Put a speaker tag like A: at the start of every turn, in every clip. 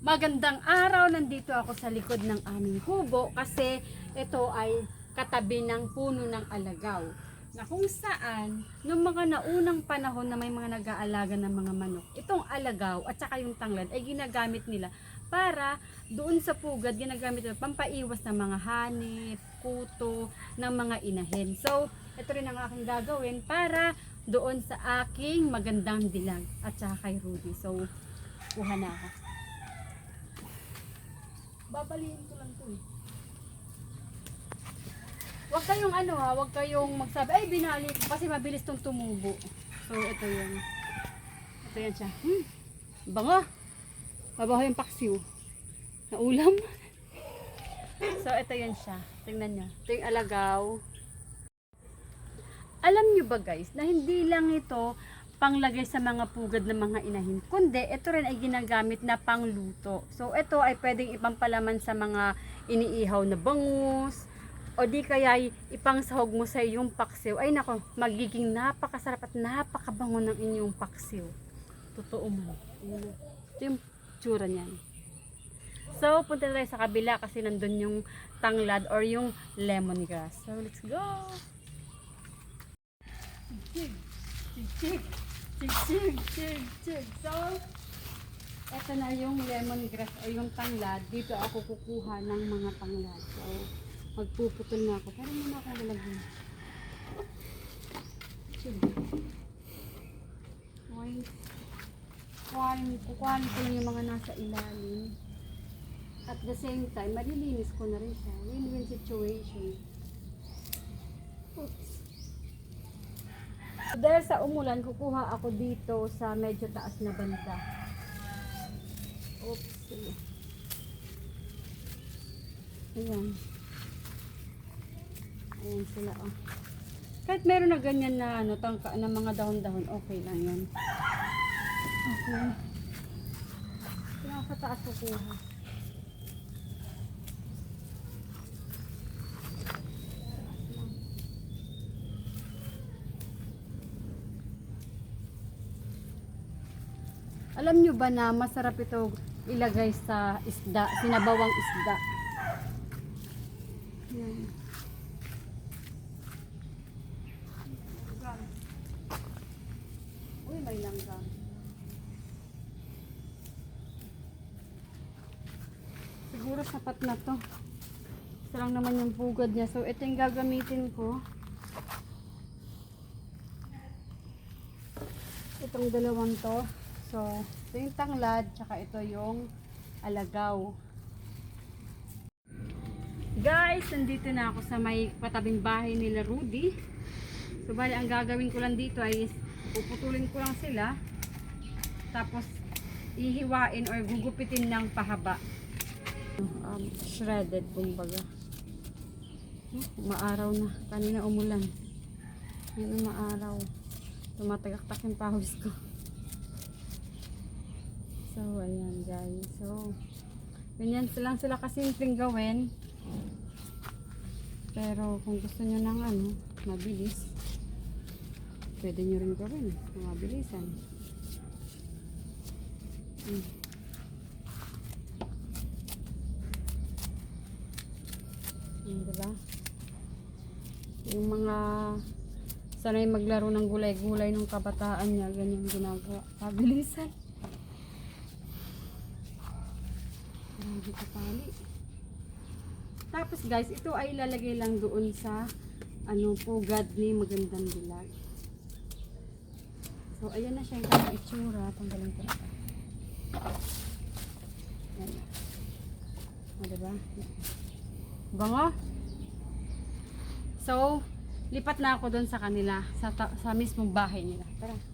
A: Magandang araw, nandito ako sa likod ng aming kubo kasi ito ay katabi ng puno ng alagaw. Na kung saan, noong mga naunang panahon na may mga nag-aalaga ng mga manok, itong alagaw at saka yung tanglad ay ginagamit nila para doon sa pugad, ginagamit nila pampaiwas ng mga hanip, kuto, ng mga inahin. So, ito rin ang aking gagawin para doon sa aking magandang dilag at saka kay Rudy. So, kuha na ako. Babaliin ko lang to eh. Huwag kayong ano ha, huwag kayong magsabi, ay binali ko kasi mabilis tong tumubo. So ito yun. Ito yan siya. Hmm, bango. Mabaho yung paksiw. Na ulam. so ito yan siya. Tingnan nyo. Ito yung alagaw. Alam nyo ba guys, na hindi lang ito panglagay sa mga pugad ng mga inahin. Kundi, ito rin ay ginagamit na pangluto. So, ito ay pwedeng ipampalaman sa mga iniihaw na bangus, o di kaya ipangsahog mo sa iyong paksiw. Ay nako, magiging napakasarap at napakabango ng inyong paksiw. Totoo mo. Ito yung tsura niyan. So, punta tayo sa kabila kasi nandun yung tanglad or yung lemongrass. So, let's go! Chig, chig, chig, chig, chig. So, eto na yung lemongrass o yung tanglad. Dito ako kukuha ng mga tanglad. So, magpuputol na ako. Pero muna ako nalagyan. Chig. Okay. Kukuhanin, kukuhanin ko yung mga nasa ilalim. At the same time, malilinis ko na rin siya. Win-win situation. Oops. Dahil sa umulan, kukuha ako dito sa medyo taas na banda. Oops. Ayan. Ayan sila, oh. Kahit meron na ganyan na ano, tangka na mga dahon-dahon, okay lang yan. Okay. Kaya sa taas kukuha. Alam nyo ba na masarap ito ilagay sa isda, sinabawang isda. Yan. Uy, may langgam. Siguro sapat na to. Isa lang naman yung bugad niya. So, ito yung gagamitin ko. Itong dalawang to. So, ito yung tanglad, tsaka ito yung alagaw. Guys, nandito na ako sa may patabing bahay nila Rudy. So, bali, ang gagawin ko lang dito ay puputulin ko lang sila. Tapos, ihiwain or gugupitin ng pahaba. Um, shredded, kumbaga. Maaraw na. Kanina umulan. Ngayon maaraw. Tumatagaktak yung pawis ko. So, ayan guys. So, ganyan silang sila kasimpleng gawin. Pero kung gusto nyo ng ano, mabilis, pwede nyo rin gawin. Mabilisan. Hmm. Hmm, diba? Yung mga sanay maglaro ng gulay-gulay ng kabataan niya, ganyan ginagawa. Mabilisan. Grabe ka pali. Tapos guys, ito ay ilalagay lang doon sa ano pugad ni magandang dilag. So ayan na siya yung kanyang itsura. Tanggalin ko ito. Ayan. O diba? Bango? So, lipat na ako doon sa kanila. Sa, sa mismong bahay nila. Tara.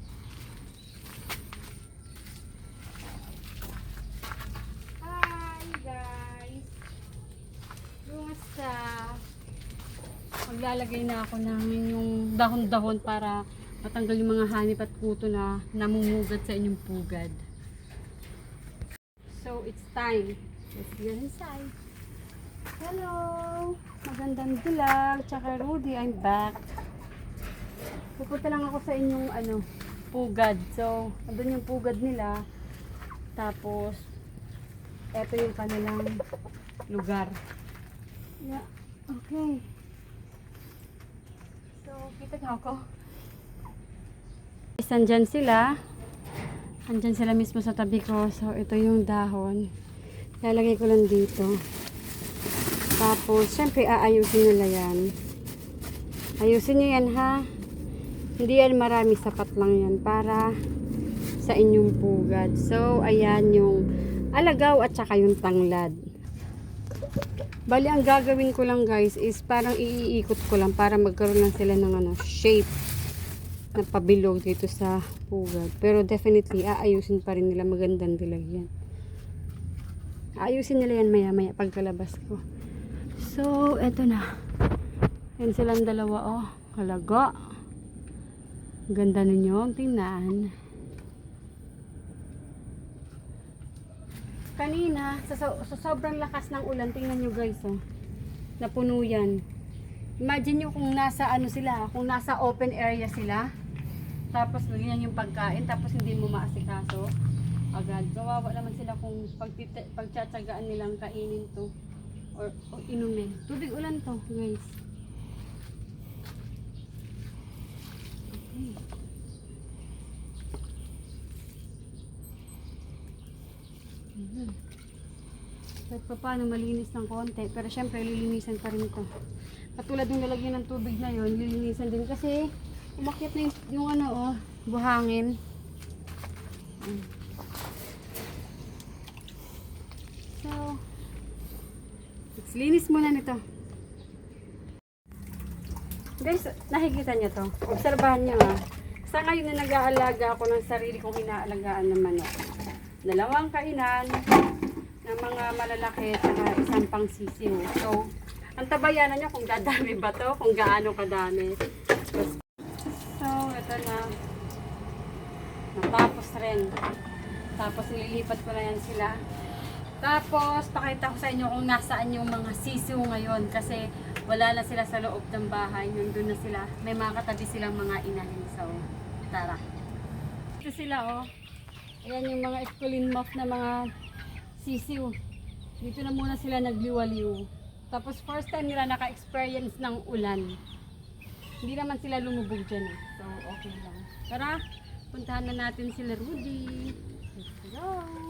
A: Maglalagay na ako ng yung dahon-dahon para matanggal yung mga hanip at kuto na namumugad sa inyong pugad. So, it's time. Let's get inside. Hello! Magandang dilag. Tsaka Rudy, I'm back. Pupunta lang ako sa inyong ano, pugad. So, andun yung pugad nila. Tapos, ito yung kanilang lugar. Yeah. Okay. So, kita niyo ako. Isan dyan sila. Andyan sila mismo sa tabi ko. So, ito yung dahon. Lalagay ko lang dito. Tapos, syempre, aayusin nila yan. Ayusin nyo yan, ha? Hindi yan marami, sapat lang yan para sa inyong pugad. So, ayan yung alagaw at saka yung tanglad. Bali, ang gagawin ko lang guys is parang iiikot ko lang para magkaroon lang sila ng ano, shape na pabilog dito sa pugad. Pero definitely, aayusin pa rin nila magandang dilag yan. Aayusin nila yan maya maya pagkalabas ko. So, eto na. Yan silang dalawa, oh. Halaga. Ganda ninyo. Tingnan. Kanina, sa, so- sa sobrang lakas ng ulan, tingnan nyo guys, oh. Napuno yan. Imagine nyo kung nasa ano sila, kung nasa open area sila. Tapos ganyan yung pagkain, tapos hindi mo maasikaso. Agad. Kawawa naman sila kung pagtsatsagaan nilang kainin to. Or, o inumin. Tubig ulan to, guys. Okay. Mhm. Kahit pa paano malinis ng konti. Pero syempre, lilinisan pa rin ito. Katulad ng lalagyan ng tubig na yon lilinisan din. Kasi, umakyat na yung, yung ano, oh, buhangin. So, let's linis muna nito. Guys, nakikita niyo to. Obserbahan niyo ha. Sa ngayon na nag-aalaga ako ng sarili kong inaalagaan ng manok. Dalawang kainan ng mga malalaki at isang pang sisiw. So, ang tabayanan niyo kung dadami ba to, kung gaano kadami. So, ito na. Natapos rin. Tapos nililipat ko na yan sila. Tapos, pakita ko sa inyo kung nasaan yung mga sisiw ngayon kasi wala na sila sa loob ng bahay. Nandun na sila. May mga katabi silang mga inahin. So, tara. Ito sila, oh. Ayan yung mga esculin moth na mga sisiw. Dito na muna sila nagliwaliw. Tapos, first time nila naka-experience ng ulan. Hindi naman sila lumubog dyan. eh. So, okay lang. Tara, puntahan na natin sila Rudy. Let's!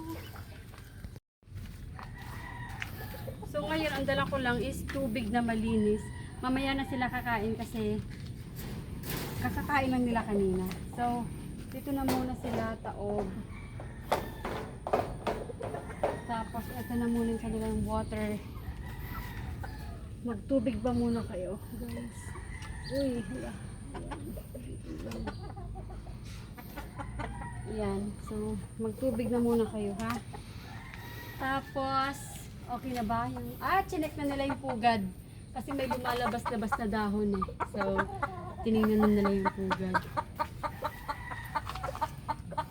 A: So ngayon, ang dala ko lang is tubig na malinis. Mamaya na sila kakain kasi kakakain lang nila kanina. So, dito na muna sila taob. Tapos, ito na muna yung kanilang water. Magtubig ba muna kayo, guys? Uy, hala. Ayan. So, magtubig na muna kayo, ha? Tapos, okay na ba? Yung, ah, chinek na nila yung pugad. Kasi may lumalabas-labas na dahon eh. So, tinignan na nila yung pugad.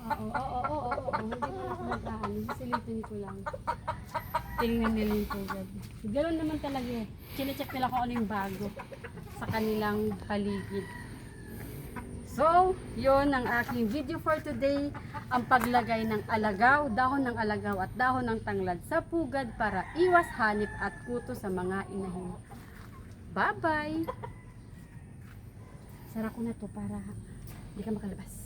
A: Oo, oo, oo, oo, oo. Hindi pa ako nag-aano. Silipin ko lang. Tinignan nila yung pugad. Ganoon naman talaga eh. Chinecheck nila kung ano yung bago sa kanilang paligid. So, yon ang aking video for today. Ang paglagay ng alagaw, dahon ng alagaw at dahon ng tanglad sa pugad para iwas hanip at kuto sa mga inahin. Bye-bye! Sara ko na to para hindi ka makalabas.